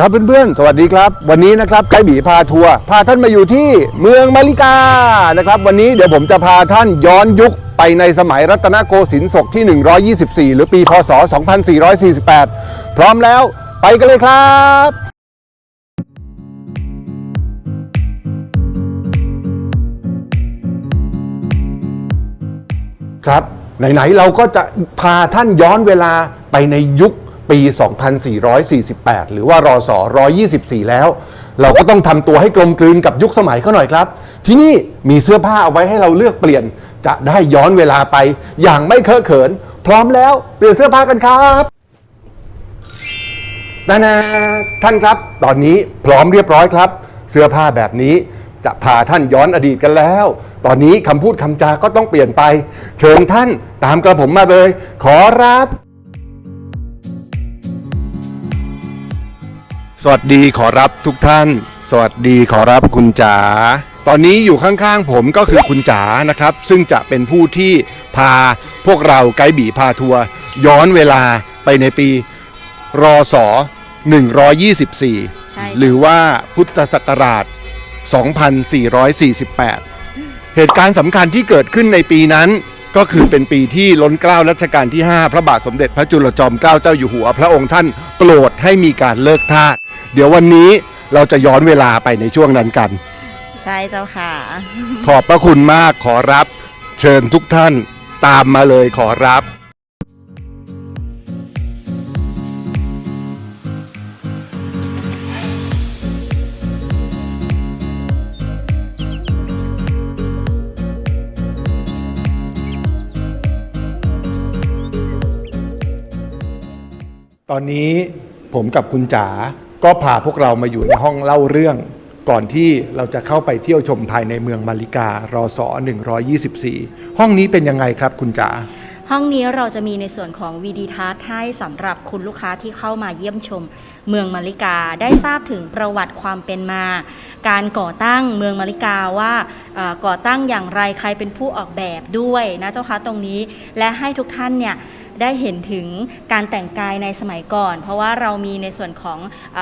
ครับเพื่อนๆ สวัสดีครับ วันนี้นะครับไกด์บีพาทัวร์พาท่านมาอยู่ที่เมืองมาริกานะครับ วันนี้เดี๋ยวผมจะพาท่านย้อนยุคไปในสมัยรัตนโกสินทร์ศกที่ 124 หรือปีพศ 2448 พร้อมแล้วไปกันเลยครับ ครับไหนๆเราก็จะพาท่านย้อนเวลาไปในยุคปี 2448 หรือว่ารอสอ124 แล้ว เราก็ต้องทำตัวให้กลมกลืนกับยุคสมัยเขาหน่อยครับ ที่นี่มีเสื้อผ้าเอาไว้ให้เราเลือกเปลี่ยน จะได้ย้อนเวลาไปอย่างไม่เคอะเขิน พร้อมแล้วเปลี่ยนเสื้อผ้ากันครับนานาท่านครับ ตอนนี้พร้อมเรียบร้อยครับ เสื้อผ้าแบบนี้ จะพาท่านย้อนอดีตกันแล้ว ตอนนี้คำพูดคำจาก็ต้องเปลี่ยนไป เชิญท่านตามกระผมมาเลย ขอรับ สวัสดีขอรับทุกท่าน สวัสดีขอรับคุณจ๋า ตอนนี้อยู่ข้างๆผมก็คือคุณจ๋านะครับ ซึ่งจะเป็นผู้ที่พาพวกเราไกด์บีพาทัวร์ย้อนเวลาไปในปีรอสอ124 ใช่ค่ะ หรือว่าพุทธศักราช 2448 เหตุการณ์สำคัญที่เกิดขึ้นในปีนั้น ก็คือเป็นปีที่ล้นเกล้ารัชกาลที่ 5 พระบาทสมเด็จพระจุลจอมเกล้าเจ้าอยู่หัว พระองค์ท่านโปรดให้มีการเลิกทาสเดี๋ยววันนี้เราจะย้อนเวลาไปในช่วงนั้นกัน ใช่เจ้าค่ะ ขอบพระคุณมากขอรับ เชิญทุกท่านตามมาเลยขอรับ ตอนนี้ผมกับคุณจ๋าก็พาพวกเรามาอยู่ในห้องเล่าเรื่อง ก่อนที่เราจะเข้าไปเที่ยวชมภายในเมืองมาริการอสอ124 ห้องนี้เป็นยังไงครับคุณจ๋าห้องนี้เราจะมีในส่วนของวีดีทัศน์ให้สำหรับคุณลูกค้าที่เข้ามาเยี่ยมชม เมืองมาริกาได้ทราบถึงประวัติความเป็นมา การก่อตั้งเมืองมาริกาว่าก่อตั้งอย่างไรใครเป็นผู้ออกแบบด้วยนะเจ้าคะตรงนี้ และให้ทุกท่านเนี่ย ได้เห็นถึงการแต่งกายในสมัยก่อน เพราะว่าเรามีในส่วนของอ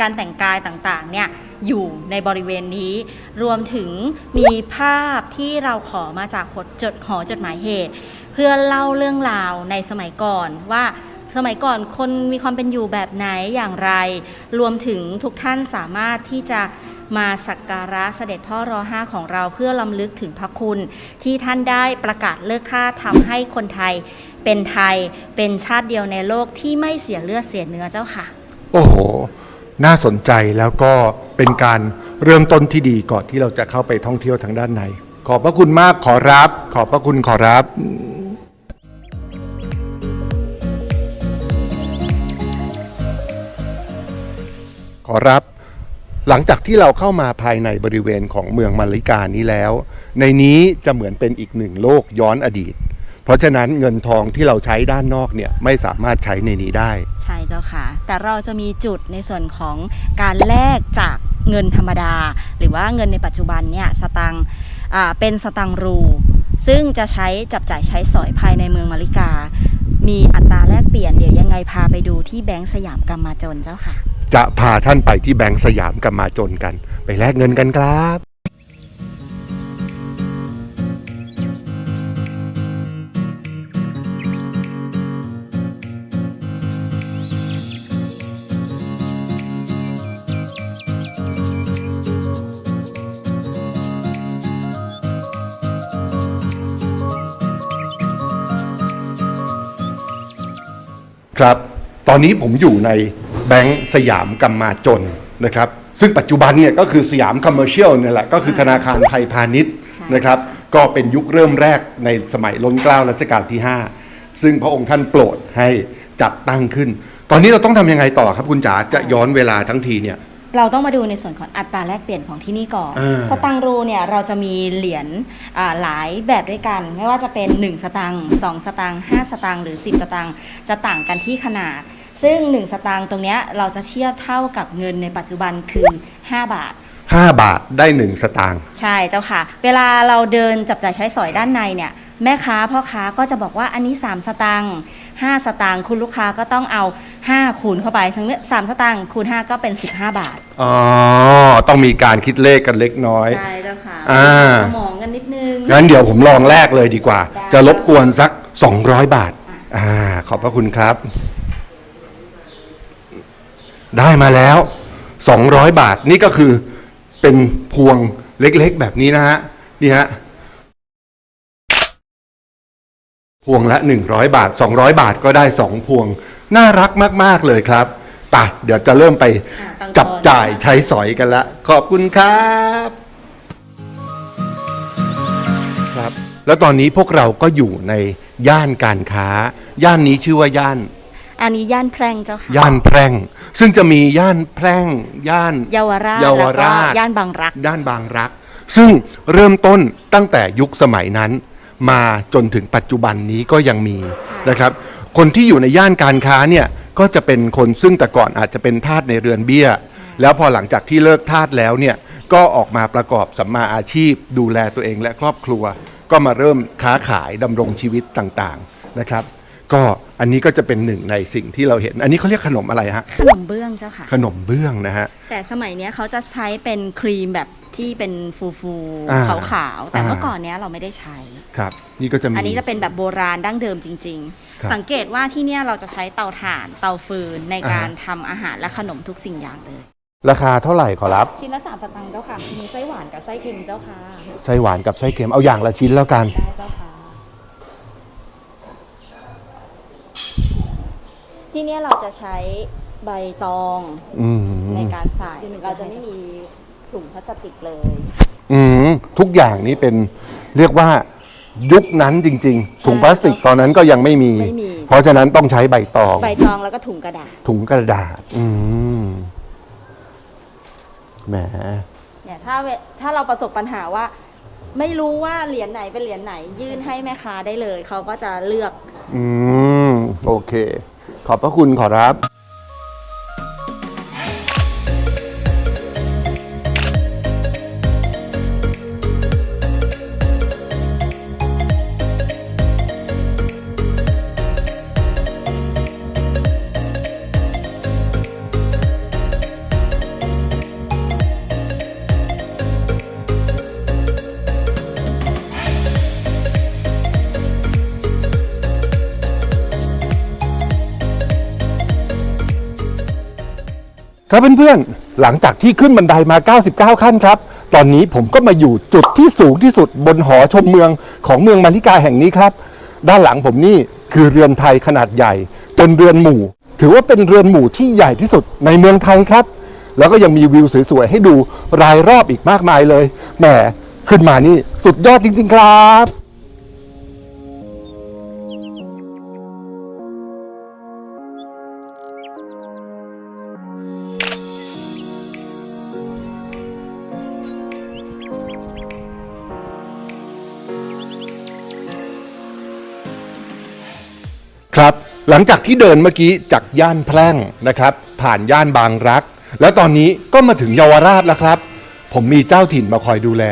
การแต่งกายต่างๆเนี่ยอยู่ในบริเวณนี้ รวมถึงมีภาพที่เราขอมาจากหอจดหอจดหมายเหตุ เพื่อเล่าเรื่องราวในสมัยก่อนว่าสมัยก่อนคนมีความเป็นอยู่แบบไหนอย่างไร รวมถึงทุกท่านสามารถที่จะมาสักการะเสด็จพ่อรอห้าของเราเพื่อลำลึกถึงพระคุณ ที่ท่านได้ประกาศเลิกฆ่าทำให้คนไทย เป็นไทยเป็นชาติเดียวในโลกที่ไม่เสียเลือดเสียเนื้อเจ้าค่ะ โอ้โห น่าสนใจแล้วก็เป็นการเริ่มต้นที่ดีก่อนที่เราจะเข้าไปท่องเที่ยวทางด้านใน ขอบพระคุณมากขอรับ ขอบพระคุณขอรับขอรับ หลังจากที่เราเข้ามาภายในบริเวณของเมืองมาริกานี้แล้ว ในนี้จะเหมือนเป็นอีกหนึ่งโลกย้อนอดีต เพราะฉะนั้นเงินทองที่เราใช้ด้านนอกเนี่ยไม่สามารถใช้ในนี้ได้ ใช่เจ้าค่ะ แต่เราจะมีจุดในส่วนของการแลกจากเงินธรรมดา หรือว่าเงินในปัจจุบันเนี่ยสตังค์อ่าเป็นสตังค์รู ซึ่งจะใช้จับจ่ายใช้สอยภายในเมืองมาริกา มีอัตราแลกเปลี่ยนเดี๋ยวยังไงพาไปดูที่แบงก์สยามกรรมาจนเจ้าค่ะ จะพาท่านไปที่แบงก์สยามกับมาจนกัน ไปแลกเงินกันครับ ครับ ตอนนี้ผมอยู่ในแบงก์สยามกำมาจนนะครับ ซึ่งปัจจุบันเนี่ยก็คือสยามคอมเมอร์เชียลเนี่ยแหละก็คือธนาคารไทยพาณิชย์ใช่นะครับ ก็เป็นยุคเริ่มแรกในสมัยล้นเกล้ารัชกาลที่ 5 ซึ่งพระองค์ท่านโปรดให้จัดตั้งขึ้น ตอนนี้เราต้องทำยังไงต่อครับคุณจ๋าจะย้อนเวลาทั้งทีเนี่ย เราต้องมาดูในส่วนของอัตราแลกเปลี่ยนของที่นี่ก่อน อ่าสตังค์รูเนี่ยเราจะมีเหรียญอ่าหลายแบบด้วยกัน ไม่ว่าจะเป็น 1 สตังค์2สตังค์5สตังค์หรือ 10 สตังค์จะต่างกันที่ขนาด ซึ่ง 1 สตางค์ตรงเนี้ยเราจะเทียบเท่ากับเงินในปัจจุบันคือ 5 บาท5บาทได้1สตางค์ ใช่เจ้าค่ะ เวลาเราเดินจับจ่ายใช้สอยด้านในเนี่ย แม่ค้าพ่อค้าก็จะบอกว่าอันนี้ 3 สตางค์5สตางค์คุณลูกค้าก็ต้องเอา 5 คูณเข้าไปทั้งนี้3สตางค์คูณ 5 ก็เป็น 15 บาทอ๋อต้องมีการคิดเลขกันเล็กน้อยใช่เจ้าค่ะอ่าสมองกันนิดนึงงั้นเดี๋ยวผมลองแลกเลยดีกว่าได้จะรบกวนสัก 200 บาทอ่าขอบพระคุณครับ ได้มาแล้ว 200 บาทนี่ก็คือเป็นพวงเล็กๆแบบนี้นะฮะนี่ฮะ พวงละ 100 บาท 200 บาทก็ได้ 2 พวง น่ารักมาก ๆ เลยครับไป่ะเดี๋ยวจะเริ่มไปอะตั้งจับก่อนจ่ายใช้สอยกันละ ขอบคุณครับครับ แล้วตอนนี้พวกเราก็อยู่ในย่านการค้า ย่านนี้ชื่อว่าย่าน อันนี้ย่านแพร่งเจ้าค่ะ ย่านแพร่ง ซึ่งจะมีย่านแพร่ง ย่านเยาวราชเยาวแล้วก็ราชย่านบางรักด้านบางรัก ซึ่งเริ่มต้นตั้งแต่ยุคสมัยนั้น มาจนถึงปัจจุบันนี้ก็ยังมีนะครับ คนที่อยู่ในย่านการค้าเนี่ยก็จะเป็นคนซึ่งแต่ก่อนอาจจะเป็นทาสในเรือนเบี้ย แล้วพอหลังจากที่เลิกทาสแล้วเนี่ยก็ออกมาประกอบสัมมาอาชีพ ดูแลตัวเองและครอบครัว ก็มาเริ่มค้าขายดำรงชีวิตต่างๆนะครับ ก็อันนี้ก็จะเป็นหนึ่งในสิ่งที่เราเห็น อันนี้เขาเรียกขนมอะไรฮะขนมเบื้องเจ้าค่ะ ขนมเบื้องนะฮะ แต่สมัยเนี้ยเขาจะใช้เป็นครีมแบบ ที่เป็นฟูฟูอ่าขาวๆแต่อ่าเมื่อก่อนเนี้ยเราไม่ได้ใช้ ครับ นี่ก็จะมี อันนี้จะเป็นแบบโบราณดั้งเดิมจริง ครับๆ สังเกตว่าที่เนี่ยเราจะใช้เตาถ่านเตาฟืนในการอ่าทำอาหารและขนมทุกสิ่งอย่างเลย ราคาเท่าไหร่ขอรับ ชิ้นละสามสตางค์เจ้าค่ะ มีไส้หวานกับไส้เค็มเจ้าค่ะ ไส้หวานกับไส้เค็มเอาอย่างละชิ้นแล้วกัน ได้เจ้าค่ะ ที่เนี่ยเราจะใช้ใบตองอืมในการใส่เราจะไม่มี ถุงพลาสติกเลย อืมทุกอย่างนี้เป็นเรียกว่ายุคนั้นจริง ๆ ถุงพลาสติกตอนนั้นก็ยังไม่มี ไม่มี เพราะฉะนั้นต้องใช้ใบตอง ใบตองแล้วก็ถุงกระดาษถุงกระดาษ อืมแหม เนี่ยถ้าเวถ้าเราประสบปัญหาว่า ไม่รู้ว่าเหรียญไหนเป็นเหรียญไหน ยื่นให้แม่ค้าได้เลย เขาก็จะเลือก อืม โอเค ขอบพระคุณขอรับ ครับเพื่อนๆ หลังจากที่ขึ้นบันไดมา 99 ขั้นครับ ตอนนี้ผมก็มาอยู่จุดที่สูงที่สุดบนหอชมเมืองของเมืองมาริกาแห่งนี้ครับ ด้านหลังผมนี่คือเรือนไทยขนาดใหญ่ เป็นเรือนหมู่ ถือว่าเป็นเรือนหมู่ที่ใหญ่ที่สุดในเมืองไทยครับ แล้วก็ยังมีวิวสวยๆให้ดูรายรอบอีกมากมายเลย แหมขึ้นมานี่สุดยอดจริงๆครับ ครับหลังจากที่เดินเมื่อกี้จากย่านแพร่งนะครับ ผ่านย่านบางรัก แล้วตอนนี้ก็มาถึงเยาวราชแล้วครับ ผมมีเจ้าถิ่นมาคอยดูแล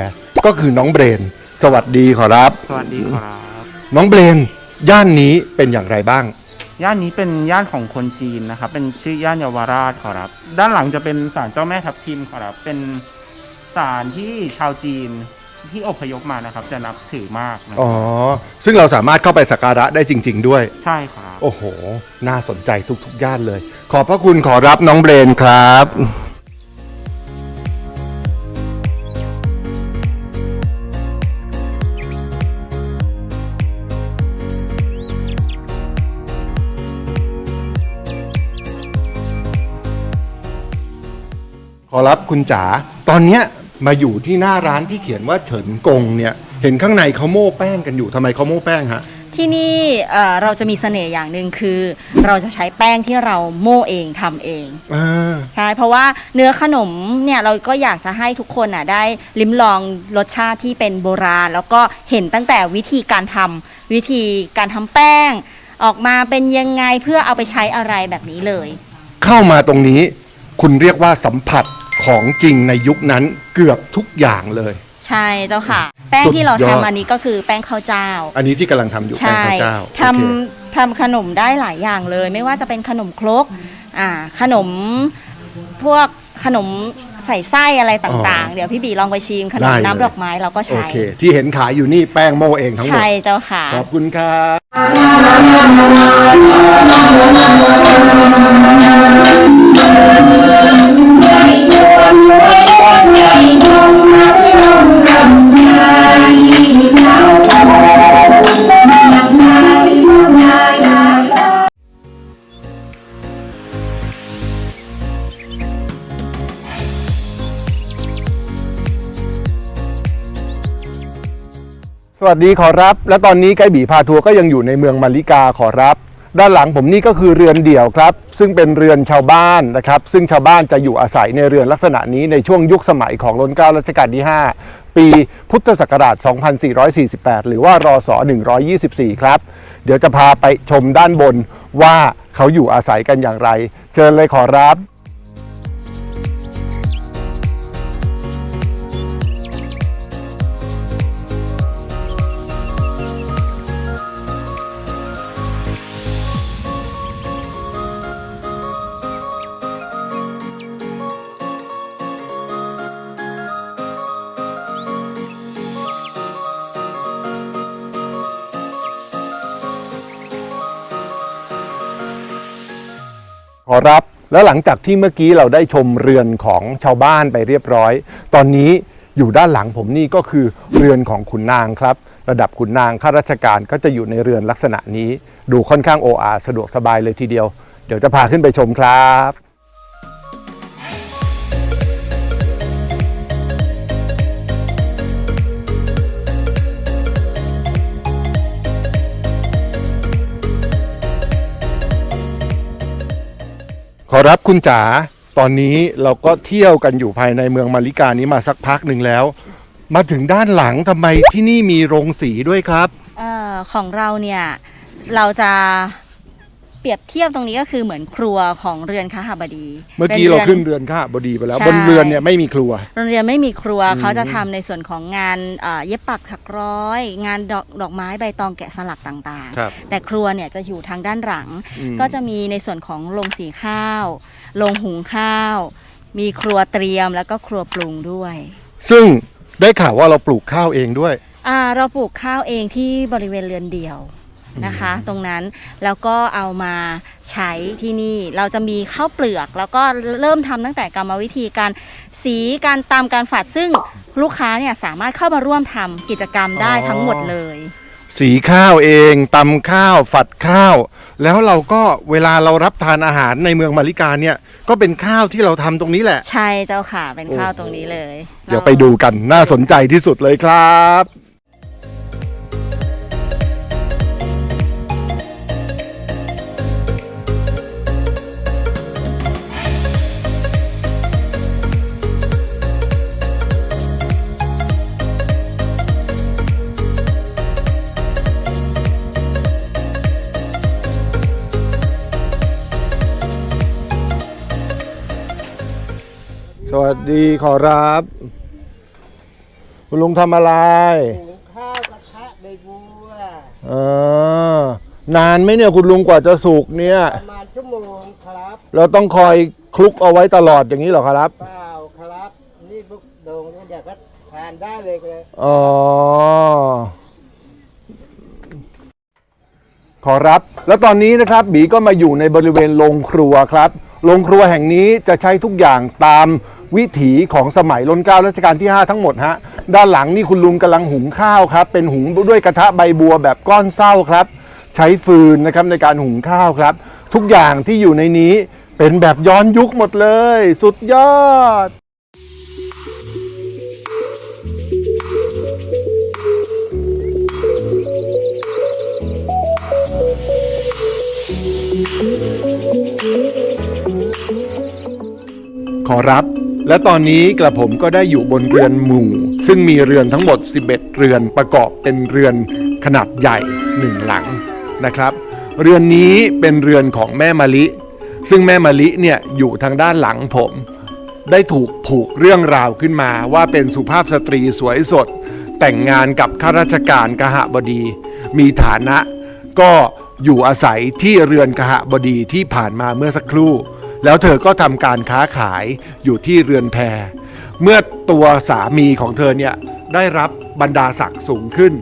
ก็คือน้องเบรน สวัสดีขอรับ สวัสดีครับ น้องเบรน ย่านนี้เป็นอย่างไรบ้าง ย่านนี้เป็นย่านของคนจีนนะครับ เป็นชื่อย่านเยาวราชครับ ด้านหลังจะเป็นศาลเจ้าแม่ทับทิมครับ เป็นศาลที่ชาวจีน ที่อพยพมานะครับ จะนับถือมากนะอ๋อ ซึ่งเราสามารถเข้าไปสักการะได้จริง ๆ ด้วย ใช่ครับ โอ้โห น่าสนใจทุกๆย่านเลย ขอบพระคุณขอรับน้องเบรนครับ ขอรับคุณจ๋าตอนเนี้ย มาอยู่ที่หน้าร้านที่เขียนว่าเฉินกงเนี่ย เห็นข้างในเขาโม้แป้งกันอยู่ทำไมเขาโม้แป้งฮะ ที่นี่เอ่อเราจะมีเสน่ห์อย่างหนึ่งคือ เราจะใช้แป้งที่เราโม่เองทำเอง อ่า ใช่เพราะว่าเนื้อขนมเนี่ยเราก็อยากจะให้ทุกคนอะได้ลิ้มลองรสชาติที่เป็นโบราณ แล้วก็เห็นตั้งแต่วิธีการทำวิธีการทำแป้ง ออกมาเป็นยังไงเพื่อเอาไปใช้อะไรแบบนี้เลย เข้ามาตรงนี้ คุณเรียกว่าสัมผัส ของจริงในยุคนั้นเกือบทุกอย่างเลย ใช่เจ้าค่ะ แป้งที่เราทำอันนี้ก็คือแป้งข้าวเจ้า อันนี้ที่กำลังทำอยู่แป้งใช่ข้าวเจ้าทโอเคำทำขนมได้หลายอย่างเลย ไม่ว่าจะเป็นขนมครกอ่าขนมพวกขนมใส่ไส้อะไรต่างๆ เดี๋ยวพี่บีลองไปชิมขนมได้เลยน้ำดอกไม้เราก็โอใช้เค ที่เห็นขายอยู่นี่แป้งโม่เองทั้งหมด ใช่เจ้าค่ะ ขอบคุณครับ สวัสดีขอรับ และตอนนี้ไกด์บีพาทัวร์ก็ยังอยู่ในเมืองมาริกาขอรับ ด้านหลังผมนี่ก็คือเรือนเดี่ยวครับ ซึ่งเป็นเรือนชาวบ้านนะครับ ซึ่งชาวบ้านจะอยู่อาศัยในเรือนลักษณะนี้ในช่วงยุคสมัยของรัชกาลรัชกาลที่ 5 ปีพุทธศักราช 2448 หรือว่ารอศ124 ครับ เดี๋ยวจะพาไปชมด้านบนว่าเขาอยู่อาศัยกันอย่างไร เชิญเลยขอรับ ขอรับ แล้วหลังจากที่เมื่อกี้เราได้ชมเรือนของชาวบ้านไปเรียบร้อย ตอนนี้อยู่ด้านหลังผมนี่ก็คือเรือนของขุนนางครับ ระดับขุนนางข้าราชการก็จะอยู่ในเรือนลักษณะนี้ ดูค่อนข้างโออาสะดวกสบายเลยทีเดียว เดี๋ยวจะพาขึ้นไปชมครับ รับคุณจ๋าตอนนี้เราก็เที่ยวกันอยู่ภายในเมืองมาริกานี้มาสักพักหนึ่งแล้ว มาถึงด้านหลังทำไมที่นี่มีโรงสีด้วยครับ เออของเราเนี่ย เราจะ เปรียบเทียบตรงนี้ก็คือเหมือนครัวของเรือนคหบดีเมื่อกี้ป็เรานขึ้นเรือนข้าบดีไปแล้วใช่บนเรือนเนี่ยไม่มีครัวโรงเรียนไม่มีครัวอืมเขาจะทำในส่วนของงานเอ่อเย็บปักถักร้อย งานดอกดอกไม้ใบตองแกะสลักต่างครับๆแต่ครัวเนี่ยจะอยู่ทางด้านหลังอืมก็จะมีในส่วนของโรงสีข้าวโรงหุงข้าว มีครัวเตรียมแล้วก็ครัวปรุงด้วย ซึ่งได้ข่าวว่าเราปลูกข้าวเองด้วยอ่าเราปลูกข้าวเองที่บริเวณเรือนเดียว นะคะ ตรงนั้นแล้วก็เอามาใช้ที่นี่เราจะมีข้าวเปลือก แล้วก็เริ่มทำตั้งแต่กรรมวิธีการสีการตามการฝาดซึ่งลูกค้าเนี่ยสามารถเข้ามาร่วมทำกิจกรรมได้อ๋อทั้งหมดเลย สีข้าวเองตำข้าวฝัดข้าว แล้วเราก็เวลาเรารับทานอาหารในเมืองมาริกาเนี่ย ก็เป็นข้าวที่เราทำตรงนี้แหละ ใช่เจ้าค่ะเป็นข้าวโอ้โหตรงนี้เลย เดี๋ยวไปดูกันน่าสนใจที่สุดเลยครับ สวัสดีขอรับ คุณลุงทำอะไรหุงข้าวกระทะใบบัวเออนานไหมเนี่ยคุณลุงกว่าจะสุกเนี่ย ประมาณชั่วโมงครับเราต้องคอยคลุกเอาไว้ตลอดอย่างนี้เหรอครับ เปล่าครับ นี่บุกโด่งเนี่ยเดี๋ยวก็ทานได้เลยเลยอ๋อ ขอรับ แล้วตอนนี้นะครับบีก็มาอยู่ในบริเวณโรงครัวครับ โรงครัวแห่งนี้จะใช้ทุกอย่างตาม วิถีของสมัยรัชการัชกาลที่ 5 ทั้งหมดฮะด้านหลังนี่คุณลุงกำลังหุงข้าวครับ เป็นหุงด้วยกระทะใบบัวแบบก้อนเศร้าครับ ใช้ฟืนนะครับในการหุงข้าวครับ ทุกอย่างที่อยู่ในนี้เป็นแบบย้อนยุคหมดเลย สุดยอดขอรับ และตอนนี้กระผมก็ได้อยู่บนเรือนหมู่ ซึ่งมีเรือนทั้งหมด 11 เรือนประกอบเป็นเรือนขนาดใหญ่หนึ่งหลังนะครับ เรือนนี้เป็นเรือนของแม่มะลิ ซึ่งแม่มะลิเนี่ยอยู่ทางด้านหลังผม ได้ถูกผูกเรื่องราวขึ้นมาว่าเป็นสุภาพสตรีสวยสด แต่งงานกับข้าราชการกหบดี มีฐานะก็อยู่อาศัยที่เรือนกหบดีที่ผ่านมาเมื่อสักครู่ แล้วเธอก็ทำการค้าขายอยู่ที่เรือนแพเมื่อตัวสามีของเธอเนี่ยได้รับบรรดาศักดิ์สูงขึ้น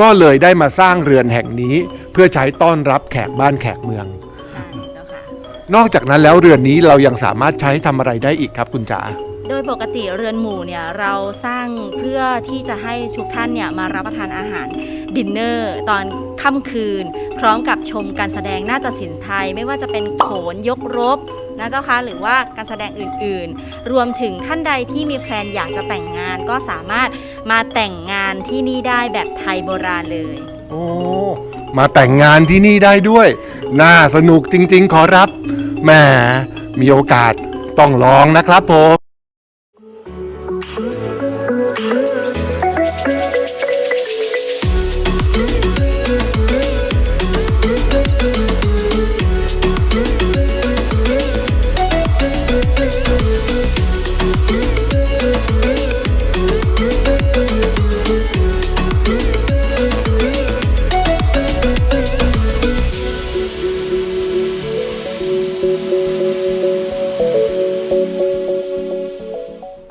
ก็เลยได้มาสร้างเรือนแห่งนี้เพื่อใช้ต้อนรับแขกบ้านแขกเมืองใช่เจ้าค่ะนอกจากนั้นแล้วเรือนนี้เรายังสามารถใช้ทำอะไรได้อีกครับคุณจ๋า โดยปกติเรือนหมู่เนี่ยเราสร้างเพื่อที่จะให้ทุกท่านเนี่ยมารับประทานอาหารดินเนอร์ตอนค่ำคืน พร้อมกับชมการแสดงนาฏศิลป์ไทย ไม่ว่าจะเป็นโขนยกรบนะเจ้าคะหรือว่าการแสดงอื่นๆ รวมถึงท่านใดที่มีแพลนอยากจะแต่งงานก็สามารถมาแต่งงานที่นี่ได้แบบไทยโบราณเลย โอ้มาแต่งงานที่นี่ได้ด้วย น่าสนุกจริงๆ ขอรับแหมมีโอกาสต้องลองนะครับผม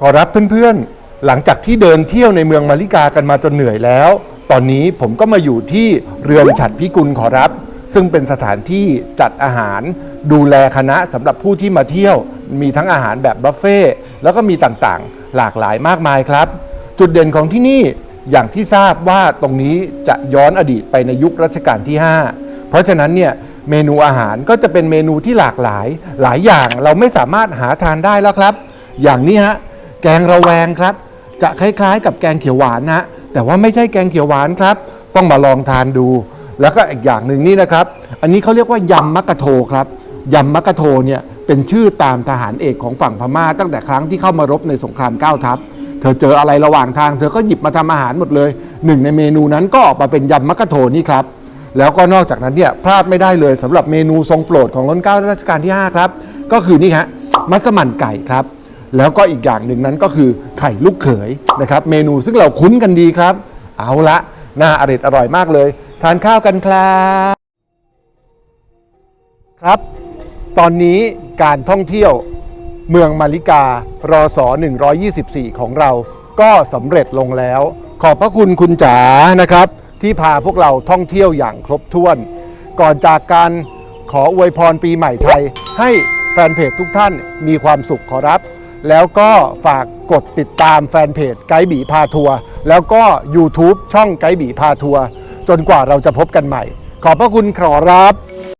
ขอรับเพื่อนๆ หลังจากที่เดินเที่ยวในเมืองมาริกากันมาจนเหนื่อยแล้ว ตอนนี้ผมก็มาอยู่ที่เรือนฉัดพิกุลขอรับ ซึ่งเป็นสถานที่จัดอาหาร ดูแลคณะสำหรับผู้ที่มาเที่ยว มีทั้งอาหารแบบบุฟเฟ่ต์แล้วก็มีต่างๆ หลากหลายมากมายครับ จุดเด่นของที่นี่อย่างที่ทราบว่าตรงนี้จะย้อนอดีตไปในยุครัชกาลที่ 5 เพราะฉะนั้นเนี่ยเมนูอาหารก็จะเป็นเมนูที่หลากหลาย หลายอย่างเราไม่สามารถหาทานได้แล้วครับ อย่างนี้ฮะ แกงระแวงครับ จะคล้าย ๆ กับแกงเขียวหวานนะแต่ว่าไม่ใช่แกงเขียวหวานครับ ต้องมาลองทานดู แล้วก็อีกอย่างหนึ่งนี่นะครับ อันนี้เขาเรียกว่ายำมักะโทครับยำมักะโทเนี่ยเป็นชื่อตามทหารเอกของฝั่งพม่า ตั้งแต่ครั้งที่เข้ามารบในสงครามเก้าทัพเธอเจออะไรระหว่างทาง เธอก็หยิบมาทำอาหารหมดเลยหนึ่งในเมนูนั้นก็ออกมาเป็นยำมักะโทนี่ครับแล้วก็นอกจากนั้นเนี่ยพลาดไม่ได้เลยสำหรับเมนูทรงโปรดของรัชการัชกาลที่ 5 ครับ ก็คือนี่ฮะมัสมั่นไก่ครับ แล้วก็อีกอย่างหนึ่งนั้นก็คือไข่ลูกเขยนะครับ เมนูซึ่งเราคุ้นกันดีครับ เอาละน่าอร่อยอร่อยมากเลย ทานข้าวกันครับครับ ตอนนี้การท่องเที่ยวเมืองมาริการอสอ124 ของเราก็สำเร็จลงแล้ว ขอบพระคุณคุณจ๋านะครับ ที่พาพวกเราท่องเที่ยวอย่างครบถ้วน ก่อนจากการขออวยพรปีใหม่ไทย ให้แฟนเพจทุกท่านมีความสุขขอรับ แล้วก็ฝากกดติดตามแฟนเพจไกด์บีพาทัวร์แล้วก็ YouTube ช่องไกด์บีพาทัวร์จนกว่าเราจะพบกันใหม่ ขอบพระคุณขอรับ